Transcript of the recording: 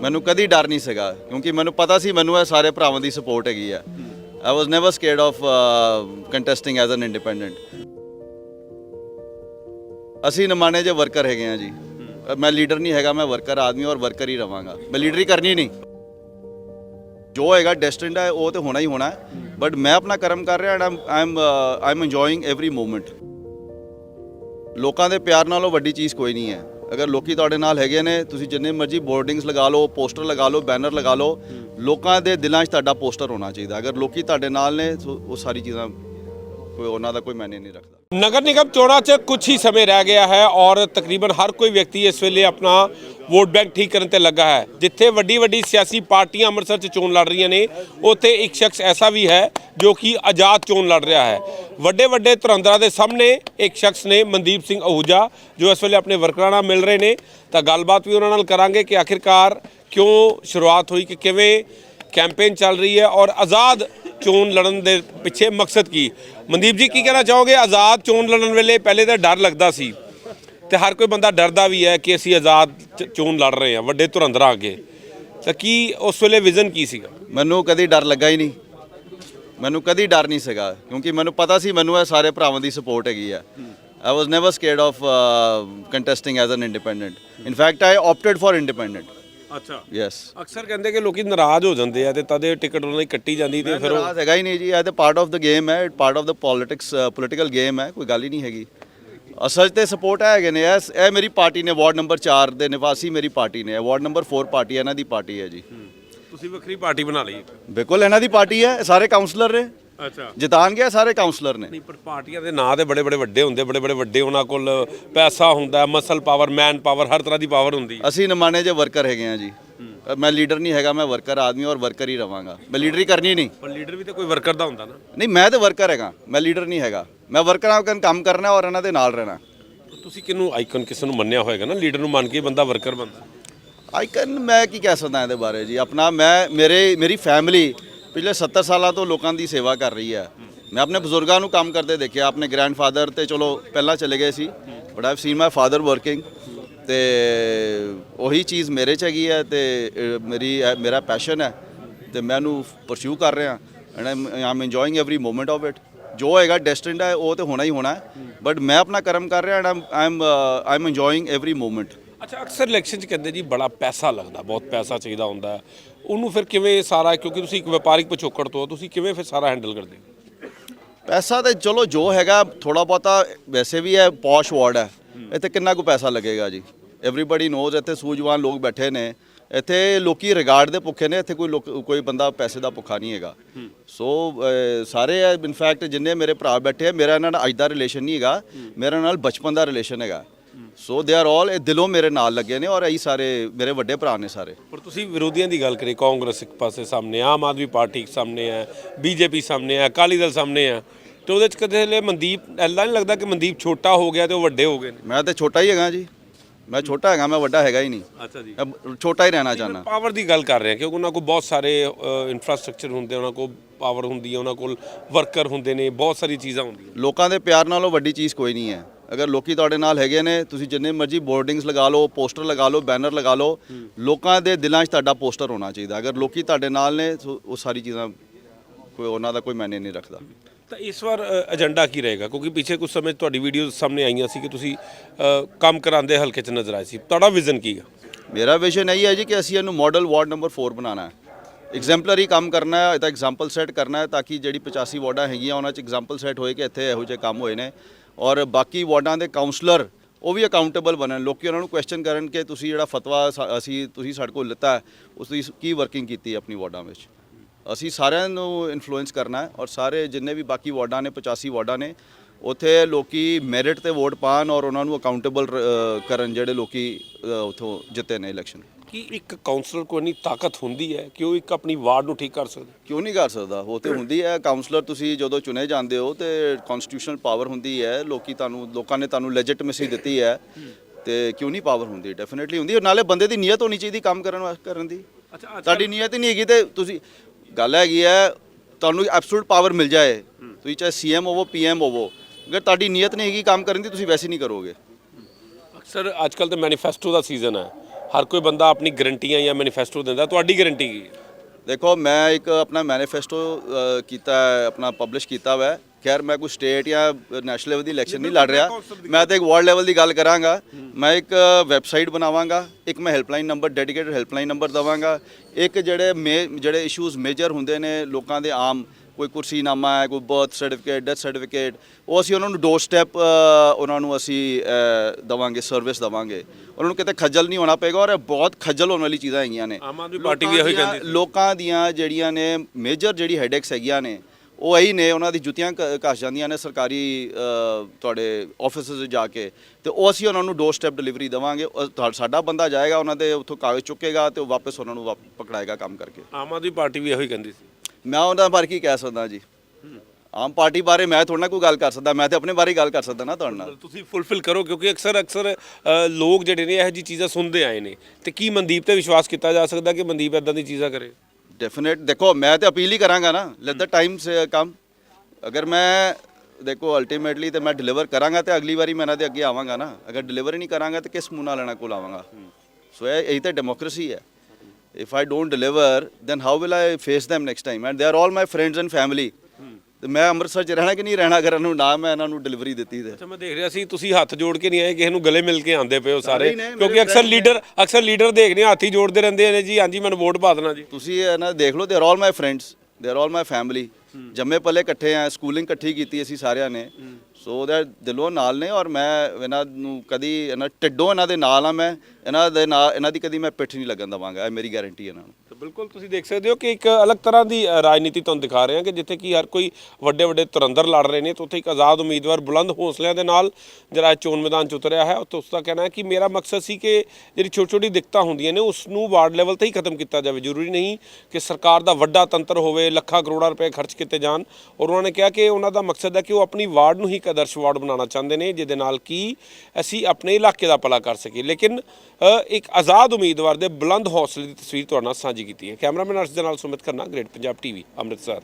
ਮੈਨੂੰ ਕਦੀ ਡਰ ਨਹੀਂ ਸੀਗਾ, ਕਿਉਂਕਿ ਮੈਨੂੰ ਪਤਾ ਸੀ ਮੈਨੂੰ ਇਹ ਸਾਰੇ ਭਰਾਵਾਂ ਦੀ ਸਪੋਰਟ ਹੈਗੀ ਆ। I was never scared of contesting as an independent ਅਸੀਂ ਨਮਾਣੇ ਜੇ ਵਰਕਰ ਹੈਗੇ ਆ ਜੀ। ਮੈਂ ਲੀਡਰ ਨਹੀਂ ਹੈਗਾ, ਮੈਂ ਵਰਕਰ ਆਦਮੀ ਔਰ ਵਰਕਰ ਹੀ ਰਵਾਂਗਾ। ਮੈਂ ਲੀਡਰੀ ਕਰਨੀ ਨਹੀਂ। ਜੋ ਹੈਗਾ ਡੈਸਟਿਨਡ ਹੈ ਉਹ ਤੇ ਹੋਣਾ ਹੀ ਹੋਣਾ। ਬਟ ਮੈਂ ਆਪਣਾ ਕਰਮ ਕਰ ਰਿਹਾ and I am I am enjoying every moment ਲੋਕਾਂ ਦੇ ਪਿਆਰ ਨਾਲੋਂ ਵੱਡੀ ਚੀਜ਼ ਕੋਈ ਨਹੀਂ ਹੈ। ਅਗਰ ਲੋਕੀ ਤੁਹਾਡੇ ਨਾਲ ਹੈਗੇ ਨੇ, ਤੁਸੀਂ ਜਿੰਨੇ ਮਰਜ਼ੀ ਬੋਰਡਿੰਗਸ ਲਗਾ ਲਓ ਪੋਸਟਰ ਲਗਾ ਲਓ ਬੈਨਰ ਲਗਾ ਲਓ, ਲੋਕਾਂ ਦੇ ਦਿਲਾਂ 'ਚ ਤੁਹਾਡਾ ਪੋਸਟਰ ਹੋਣਾ ਚਾਹੀਦਾ। ਅਗਰ ਲੋਕੀ ਤੁਹਾਡੇ ਨਾਲ ਨੇ, ਸੋ ਉਹ ਸਾਰੀ ਚੀਜ਼ਾਂ, ਕੋਈ ਉਹਨਾਂ ਦਾ ਕੋਈ ਮਾਇਨੇ ਨਹੀਂ ਰੱਖਦਾ। ਨਗਰ ਨਿਗਮ ਚੋਣਾਂ 'ਚ ਕੁਝ ਹੀ ਸਮੇਂ ਰਹਿ ਗਿਆ ਹੈ ਔਰ ਤਕਰੀਬਨ ਹਰ ਕੋਈ ਵਿਅਕਤੀ ਇਸ ਵੇਲੇ ਆਪਣਾ ਵੋਟ ਬੈਂਕ ਠੀਕ ਕਰਨ ਤੇ ਲੱਗਾ ਹੈ। ਜਿੱਥੇ ਵੱਡੀ ਵੱਡੀ ਸਿਆਸੀ ਪਾਰਟੀਆਂ ਅੰਮ੍ਰਿਤਸਰ 'ਚ ਚੋਣ ਲੜ ਰਹੀਆਂ ਨੇ, ਉੱਥੇ ਇੱਕ ਸ਼ਖਸ ਐਸਾ ਵੀ ਹੈ ਜੋ ਕਿ ਆਜ਼ਾਦ ਚੋਣ ਲੜ ਰਿਹਾ ਹੈ। ਵੱਡੇ ਵੱਡੇ ਧੁਰੰਦਰਾਂ ਦੇ ਸਾਹਮਣੇ ਇੱਕ ਸ਼ਖਸ ਨੇ ਮਨਦੀਪ ਸਿੰਘ ਅਹੂਜਾ, ਜੋ ਇਸ ਵੇਲੇ ਆਪਣੇ ਵਰਕਰਾਂ ਨਾਲ ਮਿਲ ਰਹੇ ਨੇ। ਤਾਂ ਗੱਲਬਾਤ ਵੀ ਉਹਨਾਂ ਨਾਲ ਕਰਾਂਗੇ ਕਿ ਆਖਿਰਕਾਰ ਕਿਉਂ ਸ਼ੁਰੂਆਤ ਹੋਈ, ਕਿ ਕਿਵੇਂ ਕੈਂਪੇਨ ਚੱਲ ਰਹੀ ਹੈ ਔਰ ਆਜ਼ਾਦ ਚੋਣ ਲੜਨ ਦੇ ਪਿੱਛੇ ਮਕਸਦ ਕੀ? ਮਨਦੀਪ ਜੀ, ਕੀ ਕਹਿਣਾ ਚਾਹੋਗੇ? ਆਜ਼ਾਦ ਚੋਣ ਲੜਨ ਵੇਲੇ ਪਹਿਲੇ ਤਾਂ ਡਰ ਲੱਗਦਾ ਸੀ ਤੇ ਹਰ ਕੋਈ ਬੰਦਾ ਡਰਦਾ ਵੀ ਹੈ ਕਿ ਅਸੀਂ ਆਜ਼ਾਦ ਚੋਣ ਲੜ ਰਹੇ ਹਾਂ, ਵੱਡੇ ਧੁਰੰਦਰਾਂ ਅੱਗੇ ਤਾਂ ਕੀ ਉਸ ਵੇਲੇ ਵਿਜ਼ਨ ਕੀ ਸੀਗਾ? ਮੈਨੂੰ ਕਦੀ ਡਰ ਲੱਗਾ ਹੀ ਨਹੀਂ। ਮੈਨੂੰ ਕਦੀ ਡਰ ਨਹੀਂ ਸੀਗਾ, ਕਿਉਂਕਿ ਮੈਨੂੰ ਪਤਾ ਸੀ ਮੈਨੂੰ ਇਹ ਸਾਰੇ ਭਰਾਵਾਂ ਦੀ ਸਪੋਰਟ ਹੈਗੀ ਆ। I was never scared of contesting as an independent in fact I opted for independent ਅੱਛਾ। ਯੈਸ ਅਕਸਰ ਕਹਿੰਦੇ ਕਿ ਲੋਕੀ ਨਾਰਾਜ਼ ਹੋ ਜਾਂਦੇ ਆ ਤੇ ਤਦੇ ਟਿਕਟ ਉਹਨਾਂ ਦੀ ਕੱਟੀ ਜਾਂਦੀ ਤੇ ਫਿਰ ਉਹ ਫਿਰ ਹੈਗਾ ਹੀ ਨਹੀਂ ਜੀ ਇਹ ਤੇ ਪਾਰਟ ਆਫ ਦਾ ਗੇਮ ਹੈ part of the politics political game ਹੈ ਕੋਈ ਗੱਲ ਹੀ ਨਹੀਂ ਹੈਗੀ। ਅਸਲ 'ਚ ਤੇ ਸਪੋਰਟ ਹੈਗੇ ਨੇ ਇਹ ਇਹ ਮੇਰੀ ਪਾਰਟੀ ਨੇ ਵਾਰਡ ਨੰਬਰ 4 ਦੇ ਨਿਵਾਸੀ ਮੇਰੀ ਪਾਰਟੀ ਨੇ ਵਾਰਡ ਨੰਬਰ 4 ਪਾਰਟੀ ਇਹਨਾਂ ਦੀ ਪਾਰਟੀ ਹੈ ਜੀ। ਤੁਸੀਂ ਵੱਖਰੀ ਪਾਰਟੀ ਬਣਾ ਲਈ ਬਿਲਕੁਲ ਇਹਨਾਂ ਦੀ ਪਾਰਟੀ ਹੈ ਇਹ ਸਾਰੇ ਕਾਉਂਸਲਰ ਨੇ। ਅੱਛਾ। ਜਿਤਾਨ ਗਿਆ ਸਾਰੇ ਕਾਉਂਸਲਰ ਨੇ। ਨਹੀਂ ਪਰ ਪਾਰਟੀਆਂ ਦੇ ਨਾਂ ਤੇ ਬੜੇ ਬੜੇ ਵੱਡੇ ਹੁੰਦੇ ਬੜੇ ਬੜੇ ਵੱਡੇ ਉਹਨਾਂ ਕੋਲ ਪੈਸਾ ਹੁੰਦਾ ਮਸਲ ਪਾਵਰ ਮੈਨ ਪਾਵਰ ਹਰ ਤਰ੍ਹਾਂ ਦੀ ਪਾਵਰ ਹੁੰਦੀ। ਅਸੀਂ ਨਮਾਣੇ ਜੇ ਵਰਕਰ ਹੈਗੇ ਆ ਜੀ। ਮੈਂ ਲੀਡਰ ਨਹੀਂ ਹੈਗਾ ਮੈਂ ਵਰਕਰ ਆਦਮੀ ਔਰ ਵਰਕਰ ਹੀ ਰਵਾਂਗਾ। ਮੈਂ ਲੀਡਰੀ ਕਰਨੀ ਨਹੀਂ। ਪਰ ਲੀਡਰ ਵੀ ਤੇ ਕੋਈ ਵਰਕਰ ਦਾ ਹੁੰਦਾ ਨਾ। ਨਹੀਂ ਮੈਂ ਤੇ ਵਰਕਰ ਹੈਗਾ ਮੈਂ ਲੀਡਰ ਨਹੀਂ ਹੈਗਾ। ਮੈਂ ਵਰਕਰਾਂ ਨਾਲ ਕੰਮ ਕਰਨਾ ਔਰ ਇਹਨਾਂ ਦੇ ਨਾਲ ਰਹਿਣਾ। ਤੁਸੀਂ ਕਿਹਨੂੰ ਆਈਕਨ ਕਿਸ ਨੂੰ ਮੰਨਿਆ ਹੋਏਗਾ ਨਾ? ਲੀਡਰ ਨੂੰ ਮੰਨ ਕੇ ਬੰਦਾ ਵਰਕਰ ਬਣਦਾ। ਆਈਕਨ ਮੈਂ ਕੀ ਕਹਿ ਸਕਦਾ ਇਹਦੇ ਬਾਰੇ ਜੀ? ਆਪਣਾ ਮੈਂ ਮੇਰੇ ਮੇਰੀ ਫੈਮਿਲੀ ਪਿਛਲੇ 70 ਸਾਲਾਂ ਤੋਂ ਲੋਕਾਂ ਦੀ ਸੇਵਾ ਕਰ ਰਹੀ ਹੈ ਮੈਂ ਆਪਣੇ ਬਜ਼ੁਰਗਾਂ ਨੂੰ ਕੰਮ ਕਰਦੇ ਦੇਖਿਆ, ਆਪਣੇ ਗ੍ਰੈਂਡਫਾਦਰ ਤੇ ਚਲੋ ਪਹਿਲਾਂ ਚਲੇ ਗਏ ਸੀ but I've seen my father working ਤੇ ਉਹੀ ਚੀਜ਼ ਮੇਰੇ ਚ ਹੈਗੀ ਹੈ ਤੇ ਮੇਰੀ ਮੇਰਾ ਪੈਸ਼ਨ ਹੈ ਤੇ ਮੈਂ ਉਹਨੂੰ ਪਰਸਿਊ ਕਰ ਰਿਹਾ and I am enjoying every moment of it ਜੋ ਹੋਏਗਾ ਡੈਸਟਿਨਡ ਹੈ ਉਹ ਤੇ ਹੋਣਾ ਹੀ ਹੋਣਾ ਬਟ ਮੈਂ ਆਪਣਾ ਕਰਮ ਕਰ ਰਿਹਾ and I am I am enjoying every moment ਅੱਛਾ ਅਕਸਰ ਇਲੈਕਸ਼ਨ 'ਚ ਕਹਿੰਦੇ ਜੀ ਬੜਾ ਪੈਸਾ ਲੱਗਦਾ ਬਹੁਤ ਪੈਸਾ ਚਾਹੀਦਾ ਹੁੰਦਾ। ਉਹਨੂੰ ਫਿਰ ਕਿਵੇਂ ਸਾਰਾ ਕਿਉਂਕਿ ਤੁਸੀਂ ਇੱਕ ਵਪਾਰਿਕ ਪਿਛੋਕੜ ਤੋਂ ਤੁਸੀਂ ਕਿਵੇਂ ਫਿਰ ਸਾਰਾ ਹੈਂਡਲ ਕਰਦੇ ਹੋ? ਪੈਸਾ ਤੇ ਚਲੋ ਜੋ ਹੈਗਾ ਥੋੜਾ ਬਹੁਤਾ ਵੈਸੇ ਵੀ ਹੈ ਪੌਸ਼ ਵਾਰਡ ਹੈ। ਇੱਥੇ ਕਿੰਨਾ ਕੁ ਪੈਸਾ ਲੱਗੇਗਾ ਜੀ? ਐਵਰੀਬਾਡੀ ਨੋਜ਼ ਇੱਥੇ ਸੂਝਵਾਨ ਲੋਕ ਬੈਠੇ ਨੇ। ਇੱਥੇ ਲੋਕੀ ਰਿਗਾਰਡ ਦੇ ਭੁੱਖੇ ਨੇ ਇੱਥੇ ਕੋਈ ਕੋਈ ਬੰਦਾ ਪੈਸੇ ਦਾ ਭੁੱਖਾ ਨਹੀਂ ਹੈਗਾ। ਸੋ ਸਾਰੇ ਇਨਫੈਕਟ ਜਿੰਨੇ ਮੇਰੇ ਭਰਾ ਬੈਠੇ ਆ ਮੇਰਾ ਇਹਨਾਂ ਨਾਲ ਅੱਜ ਦਾ ਰਿਲੇਸ਼ਨ ਨਹੀਂ ਹੈਗਾ। ਮੇਰੇ ਨਾਲ ਬਚਪਨ ਦਾ ਰਿਲੇਸ਼ਨ ਹੈਗਾ। ਸੋ ਦੇ ਆਰ ਆਲ ਇਹ ਦਿਲੋਂ ਮੇਰੇ ਨਾਲ ਲੱਗੇ ਨੇ ਔਰ ਇਹੀ ਸਾਰੇ ਮੇਰੇ ਵੱਡੇ ਭਰਾ ਨੇ ਸਾਰੇ। ਪਰ ਤੁਸੀਂ ਵਿਰੋਧੀਆਂ ਦੀ ਗੱਲ ਕਰੀ ਕਾਂਗਰਸ ਇੱਕ ਪਾਸੇ ਸਾਹਮਣੇ ਆਮ ਆਦਮੀ ਪਾਰਟੀ ਇੱਕ ਸਾਹਮਣੇ ਹੈ ਬੀਜੇਪੀ ਸਾਹਮਣੇ ਹੈ ਅਕਾਲੀ ਦਲ ਸਾਹਮਣੇ ਹੈ ਤੇ ਉਹਦੇ 'ਚ ਕਦੇ ਹਲੇ ਮਨਦੀਪ ਐਲਾ ਨਹੀਂ ਲੱਗਦਾ ਕਿ ਮਨਦੀਪ ਛੋਟਾ ਹੋ ਗਿਆ ਤੇ ਉਹ ਵੱਡੇ ਹੋ ਗਏ ਨੇ। ਮੈਂ ਤੇ ਛੋਟਾ ਹੀ ਹੈਗਾ ਜੀ। ਮੈਂ ਛੋਟਾ ਹੈਗਾ ਮੈਂ ਵੱਡਾ ਹੈਗਾ ਹੀ ਨਹੀਂ। ਅੱਛਾ ਜੀ। ਮੈਂ ਛੋਟਾ ਹੀ ਰਹਿਣਾ ਚਾਹੁੰਦਾ। ਪਾਵਰ ਦੀ ਗੱਲ ਕਰ ਰਹੇ ਹਾਂ ਕਿਉਂਕਿ ਉਹਨਾਂ ਕੋਲ ਬਹੁਤ ਸਾਰੇ ਇਨਫਰਾਸਟ੍ਰਕਚਰ ਹੁੰਦੇ ਉਹਨਾਂ ਕੋਲ ਪਾਵਰ ਹੁੰਦੀ ਹੈ ਉਹਨਾਂ ਕੋਲ ਵਰਕਰ ਹੁੰਦੇ ਨੇ ਬਹੁਤ ਸਾਰੀ ਚੀਜ਼ਾਂ ਹੁੰਦੀਆਂ ਲੋਕਾਂ ਦੇ ਪਿਆਰ ਨਾਲੋਂ ਵੱਡੀ ਚੀਜ਼ ਕੋਈ ਨਹੀਂ ਹੈ। ਅਗਰ ਲੋਕੀ ਤੁਹਾਡੇ ਨਾਲ ਹੈਗੇ ਨੇ ਤੁਸੀਂ ਜਿੰਨੇ ਮਰਜ਼ੀ ਬੋਰਡਿੰਗਸ ਲਗਾ ਲਓ ਪੋਸਟਰ ਲਗਾ ਲਓ ਬੈਨਰ ਲਗਾ ਲਓ ਲੋਕਾਂ ਦੇ ਦਿਲਾਂ 'ਚ ਤੁਹਾਡਾ ਪੋਸਟਰ ਹੋਣਾ ਚਾਹੀਦਾ। ਅਗਰ ਲੋਕੀ ਤੁਹਾਡੇ ਨਾਲ ਨੇ ਉਹ ਸਾਰੀ ਚੀਜ਼ਾਂ ਕੋਈ ਉਹਨਾਂ ਦਾ ਕੋਈ ਮਾਇਨੇ ਨਹੀਂ ਰੱਖਦਾ। ਤਾਂ ਇਸ ਵਾਰ ਏਜੰਡਾ ਕੀ ਰਹੇਗਾ? ਕਿਉਂਕਿ ਪਿੱਛੇ ਕੁਝ ਸਮੇਂ ਤੁਹਾਡੀ ਵੀਡੀਓਜ਼ ਸਾਹਮਣੇ ਆਈਆਂ ਸੀ ਕਿ ਤੁਸੀਂ ਕੰਮ ਕਰਾਉਂਦੇ ਹਲਕੇ 'ਚ ਨਜ਼ਰ ਆਏ ਸੀ। ਤੁਹਾਡਾ ਵਿਜ਼ਨ ਕੀ ਹੈ ਮੇਰਾ ਵਿਜ਼ਨ ਇਹ ਹੈ ਜੀ ਕਿ ਅਸੀਂ ਇਹਨੂੰ ਮਾਡਲ ਵਾਰਡ ਨੰਬਰ 4 ਬਣਾਉਣਾ ਹੈ। ਐਗਜ਼ੈਂਪਲਰੀ ਕੰਮ ਕਰਨਾ ਹੈ ਇਹਦਾ ਐਗਜ਼ਾਮਪਲ ਸੈੱਟ ਕਰਨਾ ਹੈ ਤਾਂ ਕਿ ਜਿਹੜੀ 85 ਵਾਰਡਾਂ ਹੈਗੀਆਂ ਉਹਨਾਂ 'ਚ ਐਗਜ਼ਾਮਪਲ ਸੈੱਟ ਹੋਏ ਕਿ ਇੱਥੇ ਇਹੋ ਜਿਹੇ ਕੰਮ ਹੋਏ ਨੇ। ਔਰ ਬਾਕੀ ਵਾਰਡਾਂ ਦੇ ਕਾਉਂਸਲਰ ਉਹ ਵੀ ਅਕਾਊਂਟੇਬਲ ਬਣਨ ਲੋਕੀ ਉਹਨਾਂ ਨੂੰ ਕੁਐਸਚਨ ਕਰਨ ਕਿ ਤੁਸੀਂ ਜਿਹੜਾ ਫਤਵਾ ਸਾ- ਅਸੀਂ ਤੁਸੀਂ ਸਾਡੇ ਕੋਲ ਲਿੱਤਾ ਉਸ ਦੀ ਕੀ ਵਰਕਿੰਗ ਕੀਤੀ ਆਪਣੀ ਵਾਰਡਾਂ ਵਿੱਚ? ਅਸੀਂ ਸਾਰਿਆਂ ਨੂੰ ਇਨਫਲੂਐਂਸ ਕਰਨਾ ਹੈ ਔਰ ਸਾਰੇ ਜਿੰਨੇ ਵੀ ਬਾਕੀ ਵਾਰਡਾਂ ਨੇ 85 ਵਾਰਡਾਂ ਨੇ ਉੱਥੇ ਲੋਕੀ ਮੈਰਿਟ ਤੇ ਵੋਟ ਪਾਣ ਔਰ ਉਹਨਾਂ ਨੂੰ ਅਕਾਊਂਟੇਬਲ ਕਰਨ ਜਿਹੜੇ ਲੋਕੀ ਅ, ਉੱਥੋਂ ਜਿੱਤੇ ਨੇ ਇਲੈਕਸ਼ਨ ਕਿ ਇੱਕ ਕਾਉਂਸਲਰ ਕੋਲ ਇੰਨੀ ਤਾਕਤ ਹੁੰਦੀ ਹੈ ਕਿ ਉਹ ਇੱਕ ਆਪਣੀ ਵਾਰਡ ਨੂੰ ਠੀਕ ਕਰ ਸਕਦਾ? ਕਿਉਂ ਨਹੀਂ ਕਰ ਸਕਦਾ? ਉਹ ਤੇ ਹੁੰਦੀ ਹੈ। ਕਾਉਂਸਲਰ ਤੁਸੀਂ ਜਦੋਂ ਚੁਣੇ ਜਾਂਦੇ ਹੋ ਤੇ ਕਨਸਟੀਟਿਊਸ਼ਨਲ ਪਾਵਰ ਹੁੰਦੀ ਹੈ। ਲੋਕੀ ਤੁਹਾਨੂੰ ਲੋਕਾਂ ਨੇ ਤੁਹਾਨੂੰ ਲੈਜਿਟਮੇਸੀ ਦਿੱਤੀ ਹੈ। ਤੇ ਕਿਉਂ ਨਹੀਂ ਪਾਵਰ ਹੁੰਦੀ? ਡੈਫੀਨਿਟਲੀ ਹੁੰਦੀ ਹੈ। ਨਾਲੇ ਬੰਦੇ ਦੀ ਨੀਅਤ ਹੋਣੀ ਚਾਹੀਦੀ ਕੰਮ ਕਰਨ ਵਾਸਤੇ ਕਰਨ ਦੀ। ਅੱਛਾ ਤੁਹਾਡੀ ਨੀਅਤ ਹੀ ਨਹੀਂ ਹੈਗੀ ਤੇ ਤੁਸੀਂ ਗੱਲ ਹੈਗੀ ਹੈ ਤੁਹਾਨੂੰ ਐਬਸੋਲੂਟ ਪਾਵਰ ਮਿਲ ਜਾਏ। ਤੁਸੀਂ ਚਾਹੇ ਸੀਐਮ ਹੋਵੋ ਪੀਐਮ ਹੋਵੋ ਅਗਰ ਤੁਹਾਡੀ ਨੀਅਤ ਨਹੀਂ ਹੈਗੀ ਕੰਮ ਕਰਨ ਦੀ ਤੁਸੀਂ ਵੈਸੇ ਨਹੀਂ ਕਰੋਗੇ। ਅਕਸਰ ਅੱਜਕੱਲ ਤੇ ਮੈਨੀਫੈਸਟੋ ਦਾ ਸੀਜ਼ਨ ਹੈ। ਹਰ ਕੋਈ ਬੰਦਾ ਆਪਣੀ ਗਰੰਟੀਆਂ ਜਾਂ ਮੈਨੀਫੈਸਟੋ ਦਿੰਦਾ ਤੁਹਾਡੀ ਗਰੰਟੀ ਕੀ ਹੈ? ਦੇਖੋ ਮੈਂ ਇੱਕ ਆਪਣਾ ਮੈਨੀਫੈਸਟੋ ਕੀਤਾ ਹੈ, ਆਪਣਾ ਪਬਲਿਸ਼ ਕੀਤਾ ਹੋਇਆ ਹੈ। ਖੈਰ ਮੈਂ ਕੋਈ ਸਟੇਟ ਜਾਂ ਨੈਸ਼ਨਲ ਲੈਵਲ ਦੀ ਇਲੈਕਸ਼ਨ ਨਹੀਂ ਲੜ ਰਿਹਾ। ਮੈਂ ਤਾਂ ਇੱਕ ਵਰਲਡ ਲੈਵਲ ਦੀ ਗੱਲ ਕਰਾਂਗਾ। ਮੈਂ ਇੱਕ ਵੈਬਸਾਈਟ ਬਣਾਵਾਂਗਾ। ਇੱਕ ਮੈਂ helpline number dedicated helpline number ਦਵਾਂਗਾ। ਇੱਕ ਜਿਹੜੇ ਮੇ- ਜਿਹੜੇ ਇਸ਼ੂਜ਼ ਮੇਜਰ ਹੁੰਦੇ ਨੇ ਲੋਕਾਂ ਦੇ ਆਮ ਕੋਈ ਕੁਰਸੀਨਾਮਾ ਹੈ ਕੋਈ ਬਰਥ ਸਰਟੀਫਿਕੇਟ ਡੈਥ ਸਰਟੀਫਿਕੇਟ ਉਹ ਅਸੀਂ ਉਹਨਾਂ ਨੂੰ ਡੋਰ ਸਟੈਪ ਉਹਨਾਂ ਨੂੰ ਅਸੀਂ ਦਵਾਂਗੇ ਸਰਵਿਸ ਦਵਾਂਗੇ। ਉਹਨਾਂ ਨੂੰ ਕਿਤੇ ਖੱਜਲ ਨਹੀਂ ਹੋਣਾ ਪਏਗਾ ਔਰ ਬਹੁਤ ਖੱਜਲ ਹੋਣ ਵਾਲੀ ਚੀਜ਼ਾਂ ਹੈਗੀਆਂ ਨੇ। ਆਮ ਆਦਮੀ ਪਾਰਟੀ ਵੀ ਇਹੋ ਹੀ ਕਹਿੰਦੀ ਲੋਕਾਂ ਦੀਆਂ ਜਿਹੜੀਆਂ ਨੇ ਮੇਜਰ ਜਿਹੜੀ ਹੈਡੇਕਸ ਹੈਗੀਆਂ ਨੇ ਉਹ ਇਹੀ ਨੇ ਉਹਨਾਂ ਦੀ ਜੁੱਤੀਆਂ ਘਸ ਜਾਂਦੀਆਂ ਨੇ ਸਰਕਾਰੀ ਤੁਹਾਡੇ ਆਫਿਸਿਸ ਜਾ ਕੇ। ਤੇ ਉਹ ਅਸੀਂ ਉਹਨਾਂ ਨੂੰ ਡੋਰ ਸਟੈਪ ਡਿਲੀਵਰੀ ਦੇਵਾਂਗੇ ਸਾਡਾ ਬੰਦਾ ਜਾਏਗਾ ਉਹਨਾਂ ਦੇ ਉੱਥੋਂ ਕਾਗਜ਼ ਚੁੱਕੇਗਾ ਤੇ ਉਹ ਵਾਪਸ ਉਹਨਾਂ ਨੂੰ ਪਕੜਾਏਗਾ ਕੰਮ ਕਰਕੇ। ਆਮ ਆਦਮੀ ਪਾਰਟੀ ਵੀ ਇਹੋ ਹੀ ਕਹਿੰਦੀ ਸੀ। ਮੈਂ ਉਹਨਾਂ ਬਾਰੇ ਕੀ ਕਹਿ ਸਕਦਾ ਜੀ? ਆਮ ਪਾਰਟੀ ਬਾਰੇ ਮੈਂ ਥੋੜਾ ਨਾ ਕੋਈ ਗੱਲ ਕਰ ਸਕਦਾ ਮੈਂ ਤੇ ਆਪਣੇ ਬਾਰੇ ਗੱਲ ਕਰ ਸਕਦਾ ਨਾ ਤੁਹਾਡੇ ਨਾਲ। ਤੁਸੀਂ ਫੁੱਲਫਿਲ ਕਰੋ ਕਿਉਂਕਿ ਅਕਸਰ ਅਕਸਰ ਅ, ਲੋਕ ਜਿਹੜੇ ਨੇ ਇਹੋ ਜੀ ਚੀਜ਼ਾਂ ਸੁਣਦੇ ਆਏ ਨੇ। ਤੇ ਕੀ ਮਨਦੀਪ ਤੇ ਵਿਸ਼ਵਾਸ ਕੀਤਾ ਜਾ ਸਕਦਾ ਕਿ ਮਨਦੀਪ ਇਦਾਂ ਦੀ ਚੀਜ਼ਾਂ ਕਰੇ? ਡੈਫੀਨੇਟ ਦੇਖੋ ਮੈਂ ਤੇ ਅਪੀਲ ਹੀ ਕਰਾਂਗਾ ਨਾ ਲੈਟ ਦ ਟਾਈਮ ਕਮ ਅਗਰ ਮੈਂ ਦੇਖੋ ਅਲਟੀਮੇਟਲੀ ਤੇ ਮੈਂ ਡਿਲੀਵਰ ਕਰਾਂਗਾ ਤੇ ਅਗਲੀ ਵਾਰੀ ਮੈਂ ਇਹਨਾਂ ਦੇ ਅੱਗੇ ਆਵਾਂਗਾ ਨਾ ਅਗਰ ਡਿਲੀਵਰ ਹੀ ਨਹੀਂ ਕਰਾਂਗਾ ਤੇ ਕਿਸ ਮੂੰਹ ਨਾਲ ਇਹਨਾਂ ਕੋਲ ਆਵਾਂਗਾ। ਸੋ ਇਹ ਇਹੀ ਤਾਂ ਡੈਮੋਕ੍ਰੇਸੀ ਹੈ। If I don't deliver then how will I face them next time and they are all my friends and family ਤੇ ਮੈਂ ਅੰਮ੍ਰਿਤਸਰ ਚ ਰਹਿਣਾ ਕਿ ਨਹੀਂ ਰਹਿਣਾ ਅਗਰ ਇਹਨੂੰ ਨਾ ਮੈਂ ਇਹਨਾਂ ਨੂੰ ਡਿਲੀਵਰੀ ਦਿੱਤੀ ਤੇ। ਅੱਛਾ ਮੈਂ ਦੇਖ ਰਿਹਾ ਸੀ ਤੁਸੀਂ ਹੱਥ ਜੋੜ ਕੇ ਨਹੀਂ ਆਏ ਕਿਸੇ ਨੂੰ ਗਲੇ ਮਿਲ ਕੇ ਆਂਦੇ ਪਏ ਹੋ ਸਾਰੇ। ਨੇ, ਮੇਰੇ ਕਿਉਂਕਿ ਅਕਸਰ friend ਨੇ। ਲੀਡਰ ਅਕਸਰ ਲੀਡਰ ਦੇਖਨੇ ਹੱਥ ਹੀ ਜੋੜਦੇ ਰਹਿੰਦੇ ਨੇ ਜੀ ਹਾਂਜੀ ਮੈਨੂੰ ਵੋਟ ਪਾ ਦੇਣਾ ਜੀ। ਤੁਸੀਂ ਇਹਨਾਂ ਦੇਖ ਲਓ they are all my friends they are all my family ਜੰਮੇ ਪਲੇ ਇਕੱਠੇ ਆ ਸਕੂਲਿੰਗ ਇਕੱਠੀ ਕੀਤੀ ਅਸੀਂ ਸਾਰਿਆਂ ਨੇ। ਸੋ ਉਹਦੇ ਦਿਲੋਂ ਨਾਲ ਨੇ ਔਰ ਮੈਂ ਇਹਨਾਂ ਨੂੰ ਕਦੀ ਇਹਨਾਂ ਟਿੱਡੋ ਇਹਨਾਂ ਦੇ ਨਾਲ ਆ ਮੈਂ। ਇਹਨਾਂ ਦੇ ਨਾਲ, ਇਹਨਾਂ ਦੀ ਕਦੀ ਮੈਂ ਪਿੱਠ ਨਹੀਂ ਲੱਗਣ ਦਵਾਂਗਾ, ਇਹ ਮੇਰੀ ਗਾਰੰਟੀ ਇਹਨਾਂ ਨੂੰ। ਬਿਲਕੁਲ, ਤੁਸੀਂ ਦੇਖ ਸਕਦੇ ਹੋ ਕਿ ਇੱਕ ਅਲੱਗ ਤਰ੍ਹਾਂ ਦੀ ਰਾਜਨੀਤੀ ਤੁਹਾਨੂੰ ਦਿਖਾ ਰਹੇ ਹਾਂ ਕਿ ਜਿੱਥੇ ਕਿ ਹਰ ਕੋਈ ਵੱਡੇ ਵੱਡੇ ਤੁਰੰਦਰ ਲੜ ਰਹੇ ਨੇ ਤੇ ਉੱਥੇ ਇੱਕ ਆਜ਼ਾਦ ਉਮੀਦਵਾਰ ਬੁਲੰਦ ਹੌਸਲਿਆਂ ਦੇ ਨਾਲ ਜਿਹੜਾ ਇਹ ਚੋਣ ਮੈਦਾਨ 'ਚ ਉਤਰਿਆ ਹੈ। ਉੱਥੇ ਉਸ ਦਾ ਕਹਿਣਾ ਹੈ ਕਿ ਮੇਰਾ ਮਕਸਦ ਸੀ ਕਿ ਜਿਹੜੀ ਛੋਟੀ ਛੋਟੀ ਦਿੱਕਤਾਂ ਹੁੰਦੀਆਂ ਨੇ ਉਸ ਨੂੰ ਵਾਰਡ ਲੈਵਲ ਤੇ ਹੀ ਖਤਮ ਕੀਤਾ ਜਾਵੇ। ਜ਼ਰੂਰੀ ਨਹੀਂ ਕਿ ਸਰਕਾਰ ਦਾ ਵੱਡਾ ਤੰਤਰ ਹੋਵੇ ਲੱਖਾਂ ਕਰੋੜਾਂ ਰੁਪਏ ਖਰਚ ਕੀਤੇ ਜਾਣ। ਔਰ ਉਹਨਾਂ ਨੇ ਕਿਹਾ ਕਿ ਉਹਨਾਂ ਦਾ ਮਕਸਦ ਹੈ ਕਿ ਉਹ ਆਪਣੀ ਵਾਰਡ ਨੂੰ ਹੀ ਇੱਕ ਆਦਰਸ਼ ਵਾਰਡ ਬਣਾਉਣਾ ਚਾਹੁੰਦੇ ਨੇ, ਜਿਹਦੇ ਨਾਲ ਕਿ ਅਸੀਂ ਆਪਣੇ ਇਲਾਕੇ ਦਾ ਭਲਾ ਕਰ ਸਕੀਏ। ਲੇਕਿਨ ਇੱਕ ਆਜ਼ਾਦ ਉਮੀਦਵਾਰ ਦੇ ਬੁਲੰਦ ਹੌਸਲੇ ਦੀ ਤਸਵੀਰ ਤੁਹਾਡੇ ਨਾਲ ਸਾਂਝੀ ਕੀਤੀ ਹੈ। ਕੈਮਰਾਮੈਨ ਅਰਸ਼ ਦੇ ਨਾਲ ਸੁਮਿਤ ਕਰਨਾ ਗ੍ਰੇਟ ਪੰਜਾਬ ਟੀਵੀ ਅੰਮ੍ਰਿਤਸਰ।